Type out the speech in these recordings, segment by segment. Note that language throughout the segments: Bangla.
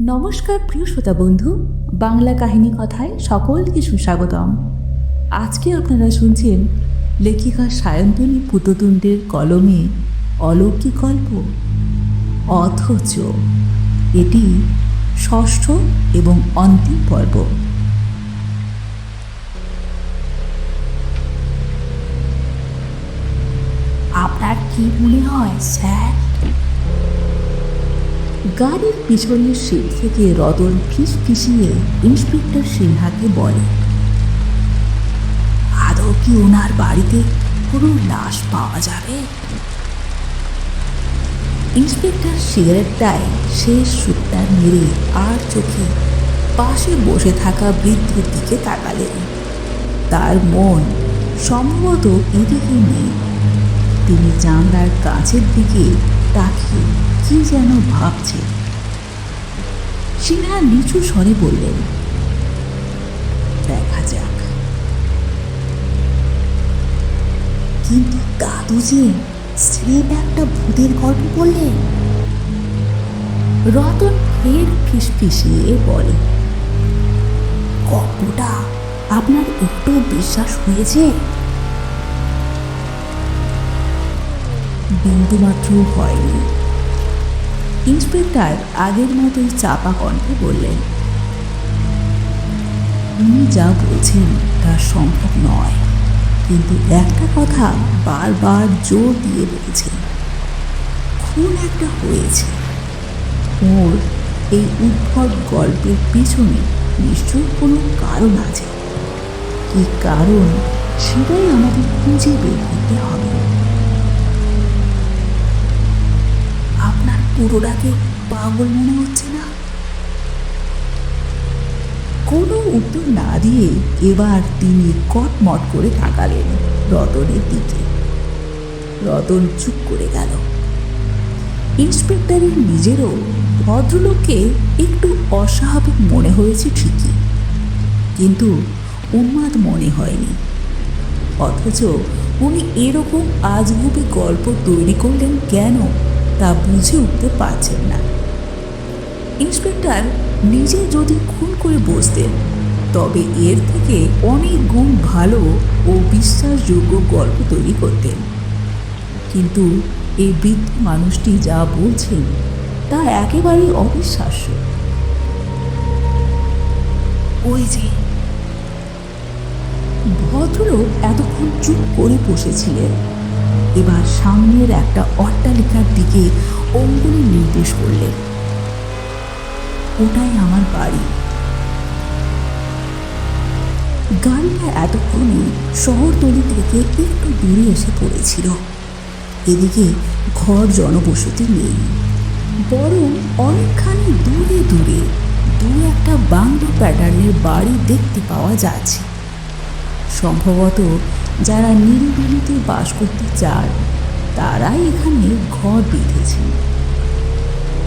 নমস্কার প্রিয় শ্রোতা বন্ধু, বাংলা কাহিনী কথায় সকলকে সুস্বাগতম। আজকে আপনারা শুনছেন লেখিকা সায়ন্তনী পুততুণ্ডের কলমে অলৌকিক গল্প, অথচ এটি ষষ্ঠ এবং অন্তিম পর্ব। আপনার কি মনে হয়, স্যার? গাড়ির পিছনের সিট থেকে রতন ফিস ফিসিয়ে ইন্সপেক্টর সিনহাকে বলে, আদৌ কি ওনার বাড়িতে কোনো লাশ পাওয়া যাবে? ইন্সপেক্টর সিগারেটটায় শেষ সুটটা মেরে আর চোখে পাশে বসে থাকা বৃদ্ধের দিকে তাকালেন। তার মন সম্ভবত এদিকে নেই তিনি জানলার কাছের দিকে তাকিয়ে কি যেন ভাবছে। সিনহা নিচু স্বরে বললেন, দেখা যাক। কিন্তু দাদু যে স্রেফ একটা ভূতের গল্প বললেন রতন ফের ফিসফিসিয়ে বলে, গল্পটা আপনার একটু বিশ্বাস হয়েছে? বিন্দুমাত্র হয়নি। ইন্সপেক্টর আগের মতোই চাপা কণ্ঠে বললেন, উনি যা বলছেন তা সম্ভব নয়, কিন্তু একটা কথা বারবার জোর দিয়ে বলছেন। খুন একটা হয়েছে। ওর এই উদ্ভট গল্পের পিছনে নিশ্চয়ই কোনো কারণ আছে। কি কারণ সেটাই আমাদের খুঁজে বের করতে হবে। পুরোটাকে পাগল মনে হচ্ছে না? কোনো উত্তর না দিয়ে এবার তিনি কটমট করে তাকালেন রতনের দিকে। রতন চুপ করে গেল। ইন্সপেক্টরের নিজেরও ভদ্রলোককে একটু অস্বাভাবিক মনে হয়েছে ঠিকই, কিন্তু উন্মাদ মনে হয়নি। অথচ উনি এরকম আজগুবি গল্প তৈরি করলেন কেন? তা বুঝে উঠতে পারছেন না। ইন্সপেক্টর নিজে যদি খুন করে বসতেন, তবে এর থেকে অনেক গুণ ভালো ও বিশ্বাসযোগ্য গল্প তৈরি করতেন। কিন্তু এই বৃদ্ধ মানুষটি যা বলছেন, তা একেবারেই অবিশ্বাস্য। ওই যে ভদ্রলোক এতক্ষণ চুপ করে বসেছিলেন। এবার সামনের একটা অট্টালিকার দিকে অঙ্গুলি নির্দেশ করলেন। ওটাই আমার বাড়ি। গাড়িটা এতক্ষণে শহরতলি থেকে একটু দূরে এসে পড়েছিল। এদিকে ঘর জনবসতি নেই। বরং অনেকখানি দূরে দূরে দু একটা বাংলো প্যাটার্নের বাড়ি দেখতে পাওয়া যাচ্ছে। সম্ভবত যারা নিরিবিলিতে বাস করতে চান তারাই এখানে ঘর বেঁধেছে।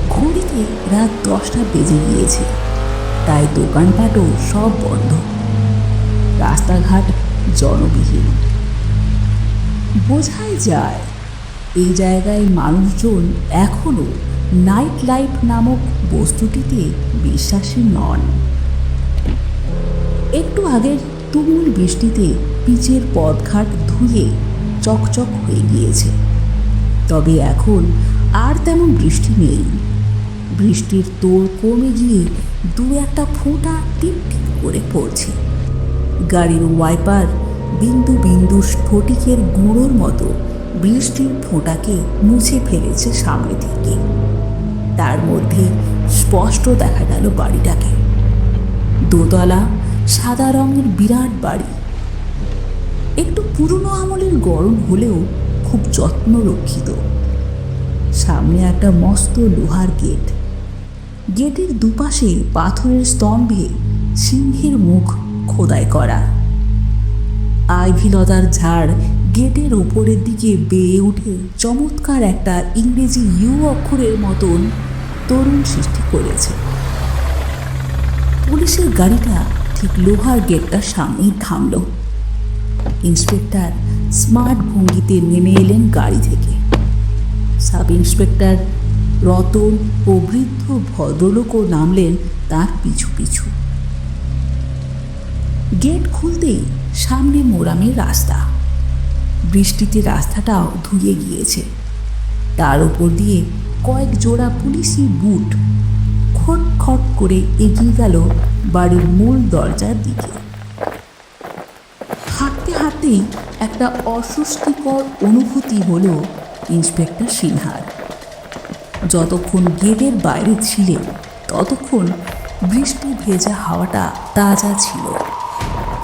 ঘড়িতে রাত দশটা বেজে গিয়েছে, তাই দোকানপাটও সব বন্ধ। রাস্তাঘাট জনবিহীন। বোঝাই যায়, এই জায়গায় মানুষজন এখনও নাইট লাইফ নামক বস্তুটিতে বিশ্বাসী নন। একটু আগের তুমুল বৃষ্টিতে পিচের পথঘাট ধুয়ে চকচক হয়ে গিয়েছে। তবে এখন আর তেমন বৃষ্টি নেই। বৃষ্টির তোর কমে গিয়ে দু একটা ফোঁটা টিপ টিপ করে পড়ছে। গাড়ির ওয়াইপার বিন্দু বিন্দু স্ফটিকের গুঁড়োর মতো বৃষ্টির ফোঁটাকে মুছে ফেলেছে সামনে থেকে। তার মধ্যে স্পষ্ট দেখা গেল বাড়িটাকে। দোতলা সাদা রঙের বিরাট বাড়ি। একটু পুরনো আমলের গরম হলেও খুব যত্ন রক্ষিত। সামনে একটা মস্ত লোহার গেট। গেটের দুপাশে পাথরের স্তম্ভে সিংহের মুখ খোদাই করা। আইভিলতার ঝাড় গেটের ওপরের দিকে বেয়ে উঠে চমৎকার একটা ইংরেজি ইউ অক্ষরের মতন তরুণ সৃষ্টি করেছে। পুলিশের গাড়িটা ঠিক লোহার গেটটার সামনেই থামল। ইন্সপেক্টর স্মার্ট ভঙ্গিতে নেমে এলেন গাড়ি থেকে। সাব ইন্সপেক্টর রতন ও বৃদ্ধ ভদ্রলোকও নামলেন তার পিছু পিছু। গেট খুলতেই সামনে মোরামের রাস্তা। বৃষ্টিতে রাস্তাটাও ধুয়ে গিয়েছে। তার উপর দিয়ে কয়েক জোড়া পুলিশি বুট খট খট করে এগিয়ে গেল বাড়ির মূল দরজার দিকে। হাঁটতে হাঁটতেই একটা অস্বস্তিকর অনুভূতি হলো ইন্সপেক্টর সিনহার। যতক্ষণ গেটের বাইরে ছিলেন ততক্ষণ বৃষ্টি ভেজা হাওয়াটা তাজা ছিল।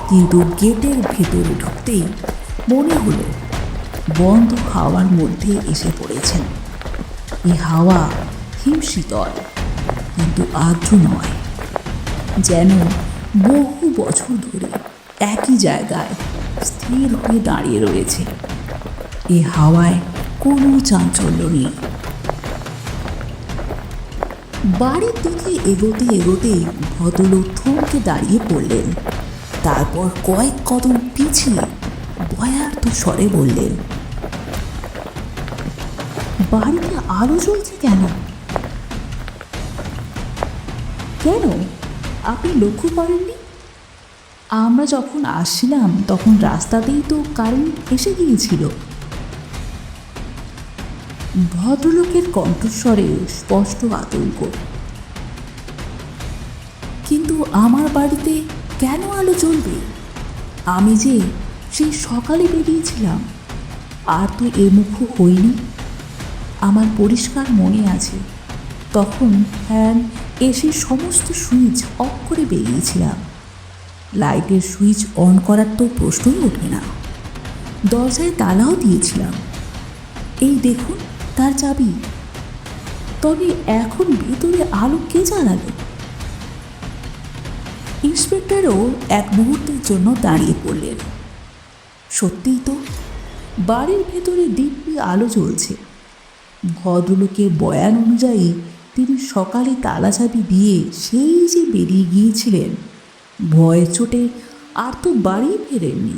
কিন্তু গেটের ভেতরে ঢুকতেই মনে হলো, বন্ধ হাওয়ার মধ্যে এসে পড়েছেন। এই হাওয়া হিমশীতল। কিন্তু আর্দ্র নয়। যেন বহু বছর ধরে একই জায়গায় স্থির হয়ে দাঁড়িয়ে রয়েছে। এ হাওয়ায় কোনো চাঞ্চল্য নেই। বাড়ির দিকে এগোতে এগোতে ভদ্রলোক থমকে দাঁড়িয়ে পড়লেন। তারপর কয়েক কদম পিছিয়ে ভয়ার্থ স্বরে বললেন বাড়িতে আলো জ্বলছে কেন? কেন? আপনি লক্ষ্য করেননি? আমরা যখন আসছিলাম তখন রাস্তাতেই তো কারেন্ট এসে গিয়েছিল। ভদ্রলোকের কণ্ঠস্বরে স্পষ্ট আতঙ্ক। কিন্তু আমার বাড়িতে কেন আলো জ্বলবে? আমি যে সেই সকালে বেরিয়েছিলাম, আর তো এমুখ হইনি আমার পরিষ্কার মনে আছে, তখন ফ্যান এসে সমস্ত সুইচ অফ করে বেরিয়েছিলাম। লাইটের সুইচ অন করার তো প্রশ্নই ওঠে না। দরজায় তালাও দিয়েছিলাম। এই দেখুন, তার চাবি। তবে এখন ভেতরে আলো কে জ্বালালো? ইন্সপেক্টরও এক মুহূর্তের জন্য দাঁড়িয়ে পড়লেন। সত্যিই তো, বাড়ির ভেতরে দিব্যি আলো জ্বলছে। ভদ্রলোকের বয়ান অনুযায়ী তিনি সকালে তালা চাবি দিয়ে সেই যে বেরিয়ে গিয়েছিলেন ভয়ের চোটে আর তো বাড়ি ফেরেননি।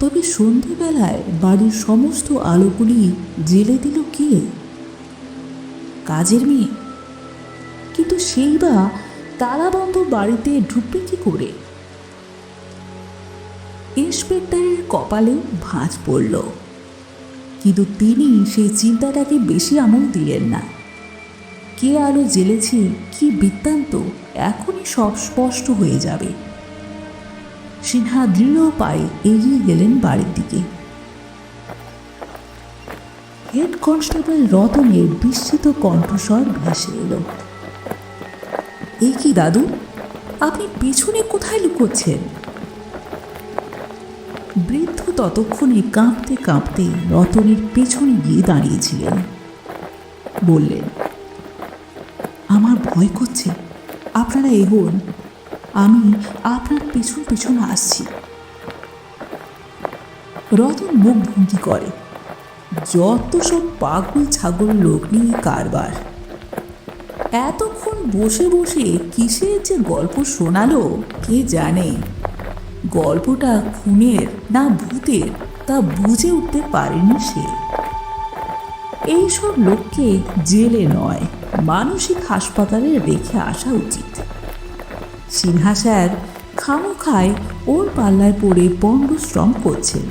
তবে সন্ধেবেলায় বাড়ির সমস্ত আলোগুলি জেলে দিল কে? কাজের মেয়ে। কিন্তু সেই বা তালাবন্ধ বাড়িতে ঢুকবে কি করে? ইন্সপেক্টরের কপালে ভাঁজ পড়ল। কিন্তু তিনি সেই চিন্তাটাকে বেশি আমল দিলেন না। কে আলো জ্বেলেছে, কি বৃত্তান্ত, এখনই সব স্পষ্ট হয়ে যাবে। সিনহা দৃঢ় পায়ে এগিয়ে গেলেন বাড়ির দিকে। হেড কনস্টেবল রতনের বিস্মিত কণ্ঠস্বর ভেসে এলো। এই কি দাদু? আপনি পেছনে কোথায় লুকোচ্ছেন? বৃদ্ধ ততক্ষণে কাঁপতে কাঁপতে রতনের পেছনে গিয়ে দাঁড়িয়েছিলেন। বললেন, আমার ভয় করছে। আপনারা এগোন। আমি আপনার পেছন পেছন আসছি। রতন মুখ ভঙ্গি করে। যত সব পাগল ছাগল লোক নিয়ে কারবার। এতক্ষণ বসে বসে কিসের যে গল্প শোনালো কে জানে? গল্পটা খুনের না ভূতের তা বুঝে উঠতে পারেনি সে। এইসব লোককে জেলে নয়, মানসিক হাসপাতালে রেখে আসা উচিত। সিনহা স্যার খামোখায় ওর পাল্লায় পড়ে পণ্ডশ্রম করছেন।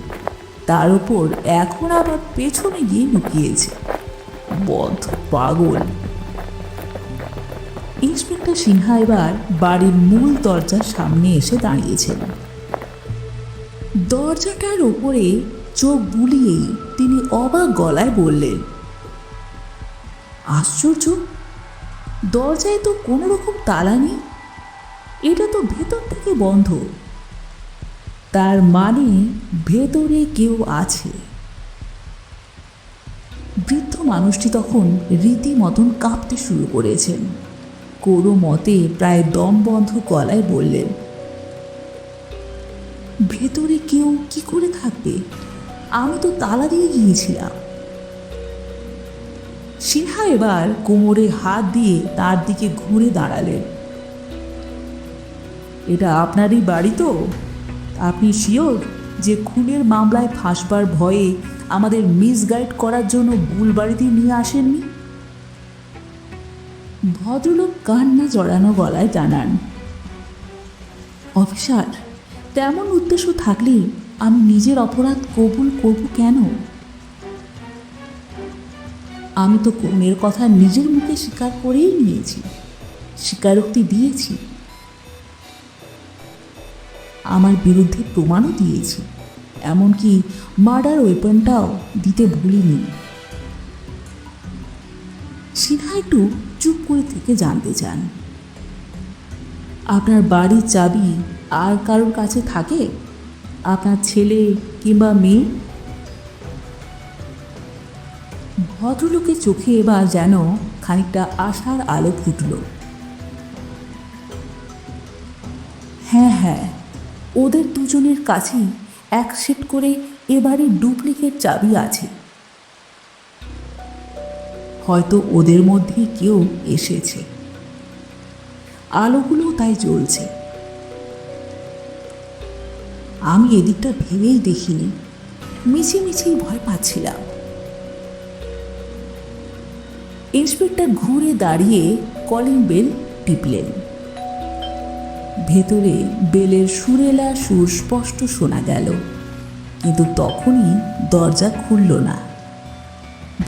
তার ওপর এখন আবার পেছনে গিয়ে লুকিয়েছে। বধ পাগল। ইন্সপেক্টর সিনহা এবার বাড়ির মূল দরজার সামনে এসে দাঁড়িয়েছেন। দরজাটার ওপরে চোখ বুলিয়েই তিনি অবাক গলায় বললেন, আশ্চর্য! দরজায় তো কোনো রকম তালা নেই। এটা তো ভেতর থেকে বন্ধ। তার মানে ভেতরে কেউ আছে। বৃদ্ধ মানুষটি তখন রীতিমতন কাঁপতে শুরু করেছেন। কোনো মতে প্রায় দম বন্ধ গলায় বললেন ভেতরে কেউ কি করে থাকবে? আমি তো তালা দিয়ে গিয়েছিলাম। সিনহা এবার কোমরে হাত দিয়ে তার দিকে ঘুরে দাঁড়ালেন। এটা আপনারই বাড়ি তো? আপনি শিওর যে খুনের মামলায় ফাঁসবার ভয়ে আমাদের মিসগাইড করার জন্য ভুল বাড়িতে নিয়ে আসেননি? ভদ্রলোক কান্না জড়ানো গলায় জানান, অফিসার তেমন উদ্দেশ্য থাকলে আমি নিজের অপরাধ কবুল করব কেন? আমি তো খুনের কথা নিজের মুখে স্বীকার করেই নিয়েছি, স্বীকারোক্তি দিয়েছি। আমার বিরুদ্ধে প্রমাণও দিয়েছি, এমনকি মার্ডার ওয়েপনটাও দিতে ভুলিনি। সিনহা একটু চুপ করে থেকে জানতে চান। আপনার বাড়ির চাবি আর কারোর কাছে থাকে? আপনার ছেলে কিংবা মেয়ে? ভদ্রলোকের চোখে এবার যেন খানিকটা আশার আলো ফুটল। হ্যাঁ হ্যাঁ ওদের দুজনের কাছেই এক সেট করে এবারে ডুপ্লিকেট চাবি আছে। হয়তো ওদের মধ্যে কেউ এসেছে। আলোগুলো তাই জ্বলছে। আমি এদিকটা ভেবেই দেখিনি। মিছি মিছিই ভয় পাচ্ছিলাম। ইন্সপেক্টর ঘুরে দাঁড়িয়ে কলিং বেল টিপলেন। ভেতরে বেলের সুরেলা সুর স্পষ্ট শোনা গেল, কিন্তু তখনই দরজা খুলল না।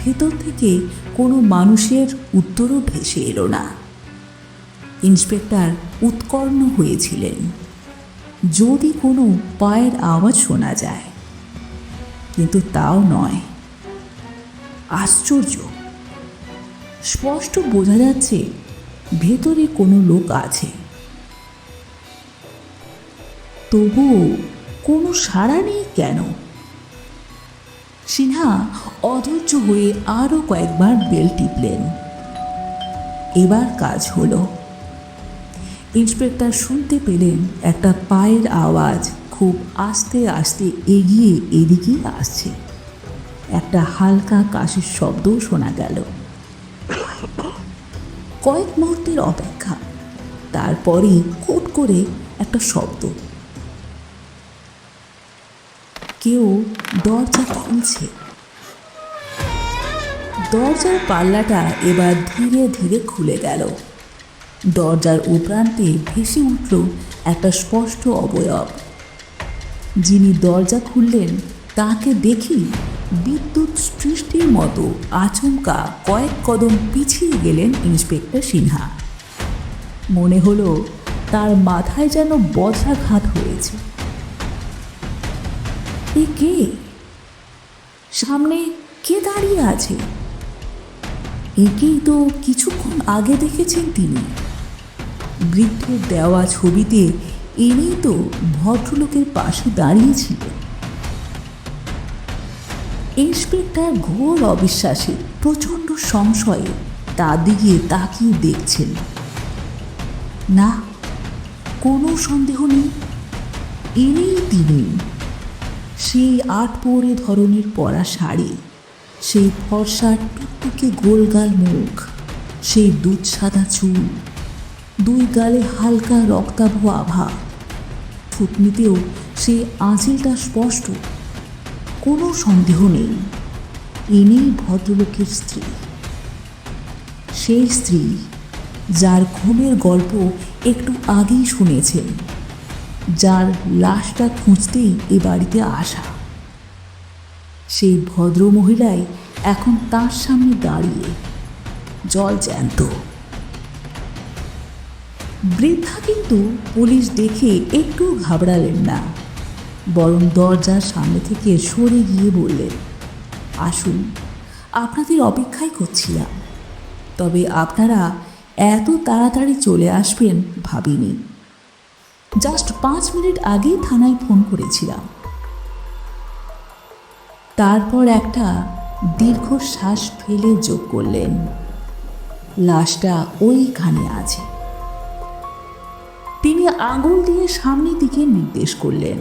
ভেতর থেকে কোনো মানুষের উত্তরও ভেসে এলো না। ইন্সপেক্টর উৎকর্ণ হয়েছিলেন। যদি কোনো পায়ের আওয়াজ শোনা যায়, কিন্তু তাও নয়। আশ্চর্য। স্পষ্ট বোঝা যাচ্ছে ভেতরে কোনো লোক আছে। তবুও কোনো সাড়া নেই কেন? সিনহা অধৈর্য হয়ে আরও কয়েকবার বেল টিপলেন। এবার কাজ হলো ইন্সপেক্টর শুনতে পেলেন একটা পায়ের আওয়াজ খুব আস্তে আস্তে এগিয়ে এদিকেই আসছে। একটা হালকা কাশির শব্দও শোনা গেল। কয়েক মুহূর্তের অপেক্ষা তারপরে কোট করে একটা শব্দ। কেউ দরজা খুলছে। দরজার পাল্লাটা এবার ধীরে ধীরে খুলে গেল। দরজার উপরান্তে ভেসে উঠল একটা স্পষ্ট অবয়ব। যিনি দরজা খুললেন, তাকে দেখি বিদ্যুৎ সৃষ্টির মতো আচমকা কয়েক কদম পিছিয়ে গেলেন ইন্সপেক্টর সিনহা। মনে হলো তার মাথায় যেন বজ্রাঘাত হয়েছে। এ কে? সামনে কে দাঁড়িয়ে আছে? একেই তো কিছুক্ষণ আগে দেখেছেন তিনি। বৃদ্ধের দেওয়া ছবিতে এনেই তো ভদ্রলোকের পাশে দাঁড়িয়েছিলেন ইন্সপেক্টর ঘোর অবিশ্বাসে, প্রচণ্ড সংশয়ে তার দিকে তাকিয়ে দেখছেন। না, কোনো সন্দেহ নেই। এনেই তিনি। সেই আট পরে ধরনের পরা শাড়ি, সেই ফর্সার টুকটুকে গোলগাল মুখ, সেই দুধ সাদা চুল দুই গালে হালকা রক্তাভ আভা। থুতনিতেও সেই আঁচিলটা স্পষ্ট। কোনো সন্দেহ নেই। ইনিই ভদ্রলোকের স্ত্রী। সেই স্ত্রী যার ঘুমের গল্প একটু আগেই শুনেছেন, যার লাশটা খুঁজতেই এ বাড়িতে আসা। সেই ভদ্র মহিলাই এখন তার সামনে দাঁড়িয়ে জল জ্যান্ত। বৃদ্ধা কিন্তু পুলিশ দেখে একটু ঘাবড়ালেন না। বরং দরজার সামনে থেকে সরে গিয়ে বললেন, আসুন, আপনাদের অপেক্ষাই করছিলাম। তবে আপনারা এত তাড়াতাড়ি চলে আসবেন ভাবিনি। জাস্ট পাঁচ মিনিট আগেই থানায় ফোন করেছিলাম। তারপর একটা দীর্ঘশ্বাস ফেলে যোগ করলেন। লাশটা ওইখানে আছে। তিনি আঙুল দিয়ে সামনের দিকে নির্দেশ করলেন।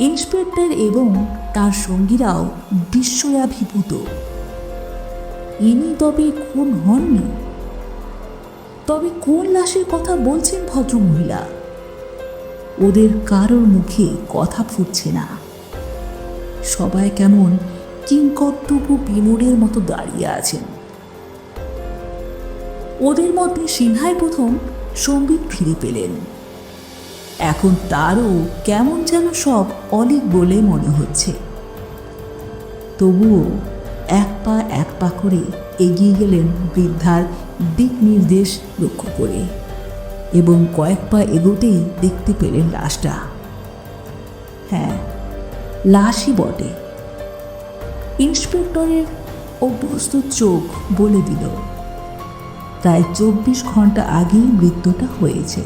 ইন্সপেক্টর এবং তার সঙ্গীরাও বিস্ময়াভিভূত। ইনি তবে খুন হননি। তবে কোন লাশের কথা বলছেন ভদ্রমহিলা? ওদের কারোর মুখে কথা ফুটছে না। সবাই কেমন কিংকর্তব্য বিমূঢ়ের মতো দাঁড়িয়ে আছেন। ওদের মধ্যে সিনহাই প্রথম সংগীত ফিরে পেলেন। এখন তারও কেমন যেন সব অলিক বলে মনে হচ্ছে। তবুও এক পা এক পা করে এগিয়ে গেলেন বৃদ্ধার দিক নির্দেশ লক্ষ্য করে এবং কয়েক পা এগোতেই দেখতে পেলেন লাশটা। হ্যাঁ লাশই বটে। ইন্সপেক্টরের অভ্যস্ত চোখ বলে দিল। প্রায় চব্বিশ ঘণ্টা আগেই মৃত্যুটা হয়েছে।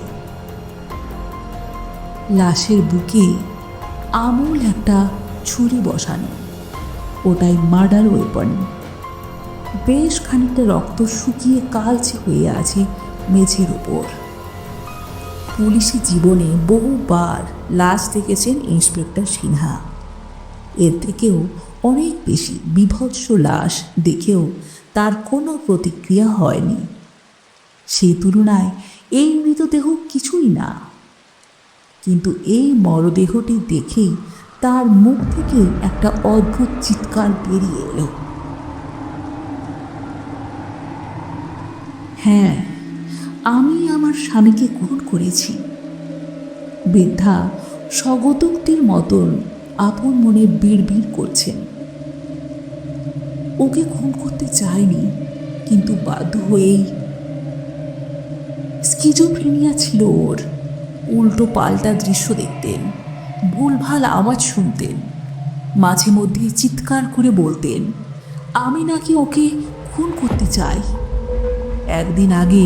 লাশের বুকে আমূল একটা ছুরি বসানো, ওটাই মার্ডার ওয়েপন। বেশ খানিকটা রক্ত শুকিয়ে কালচে হয়ে আছে মেঝের উপর। পুলিশি জীবনে বহুবার লাশ দেখেছেন ইন্সপেক্টর সিনহা। এর থেকেও অনেক বেশি বিভৎস লাশ দেখেও তার কোনো প্রতিক্রিয়া হয়নি। সেই তুলনায় এই মৃতদেহ কিছুই না। কিন্তু এই মরদেহটি দেখেই তার মুখ থেকে একটা অদ্ভুত চিৎকার বেরিয়ে এলো। হ্যাঁ আমি আমার স্বামীকে খুন করেছি। বৃদ্ধা স্বগতোক্তির মতন আপন মনে বিড়বিড় করছেন। ওকে খুন করতে চায়নি, কিন্তু বাধ্য হয়েই স্কিজোফ্রেনিয়া ছিল ওর। উল্টো পাল্টা দৃশ্য দেখতেন, ভুলভাল আওয়াজ শুনতেন, মাঝে মধ্যে চিৎকার করে বলতেন, আমি নাকি ওকে খুন করতে চাই। একদিন আগে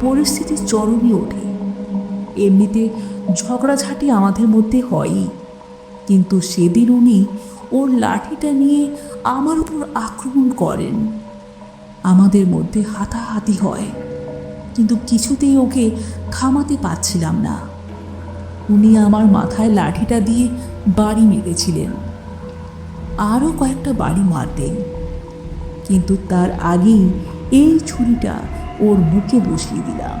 পরিস্থিতি চরমই ওঠে। এমনিতে ঝগড়াঝাটি আমাদের মধ্যে হয়ই, কিন্তু সেদিন উনি ওর লাঠিটা নিয়ে আমার উপর আক্রমণ করেন। আমাদের মধ্যে হাতাহাতি হয়। কিন্তু কিছুতেই ওকে থামাতে পারছিলাম না। উনি আমার মাথায় লাঠিটা দিয়ে বাড়ি মেরেছিলেন। আরও কয়েকটা বাড়ি মারতেন। কিন্তু তার আগেই এই ছুরিটা ওর বুকে বসিয়ে দিলাম।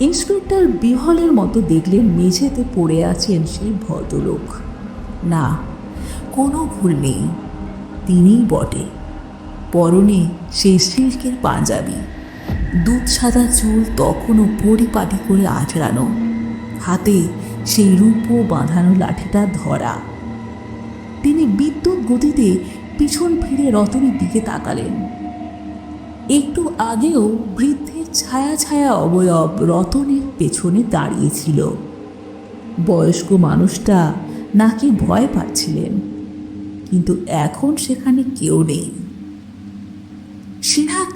ইন্সপেক্টর বিহলের মতো দেখলেন মেঝেতে পড়ে আছেন সেই ভদ্রলোক। না, কোনো ভুল নেই। তিনিই বটে। পরনে সেই সিল্কের পাঞ্জাবি। দুধ সাদা চুল তখনও পরিপাটি করে আঁচড়ানো। হাতে সেই রূপো বাঁধানো লাঠিটা ধরা। তিনি বিদ্যুৎ গতিতে পিছন ফিরে রতনের দিকে তাকালেন। একটু আগেও বৃদ্ধের ছায়া ছায়া অবয়ব রতনের পেছনে দাঁড়িয়েছিল। বয়স্ক মানুষটা নাকি ভয় পাচ্ছিলেন। কিন্তু এখন সেখানে কেউ নেই।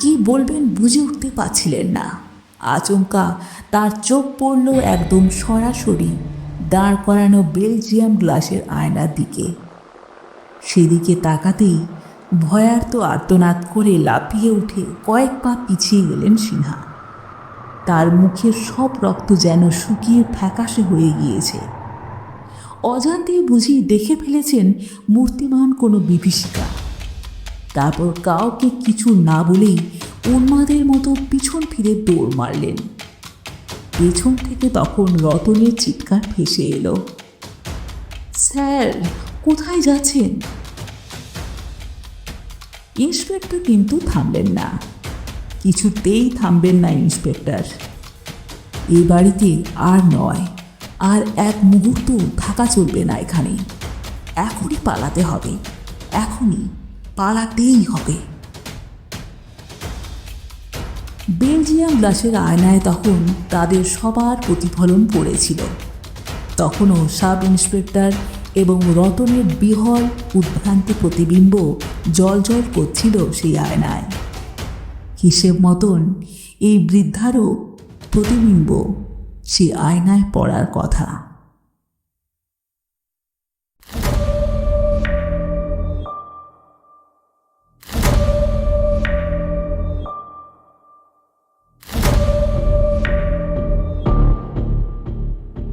কি বলবেন বুঝে উঠতে পারছিলেন না। আচমকা তার চোখ পড়ল একদম সরাসরি, দাঁড় করানো বেলজিয়াম গ্লাসের আয়নার দিকে। সেদিকে তাকাতেই ভয়ার্ত আর্তনাদ করে লাফিয়ে উঠে কয়েক পা পিছিয়ে গেলেন সিনহা। তার মুখের সব রক্ত যেন শুকিয়ে ফ্যাকাশে হয়ে গিয়েছে। অজান্তেই বুঝি দেখে ফেলেছেন মূর্তিমান কোনো বিভীষিকা। তারপর কাউকে কিছু না বলেই উন্মাদের মতো পিছন ফিরে দৌড় মারলেন। পেছন থেকে তখন রতনের চিৎকার ভেসে এলো। স্যার, কোথায় যাচ্ছেন? ইন্সপেক্টর কিন্তু থামলেন না। কিছুতেই থামবেন না, ইন্সপেক্টর। এ বাড়িতে আর নয়, আর এক মুহূর্ত থাকা চলবে না এখানে। এখনই পালাতে হবে, এখনই। পালাতেই হবে। বেলজিয়াম গ্লাসের আয়নায় তখন তাদের সবার প্রতিফলন পড়েছিল। তখনও সাব ইন্সপেক্টর এবং রতনের বিহল, উদ্ভ্রান্ত প্রতিবিম্ব জল জল করছিল সেই আয়নায়। হিসেব মতন এই বৃদ্ধারও প্রতিবিম্ব সে আয়নায় পড়ার কথা।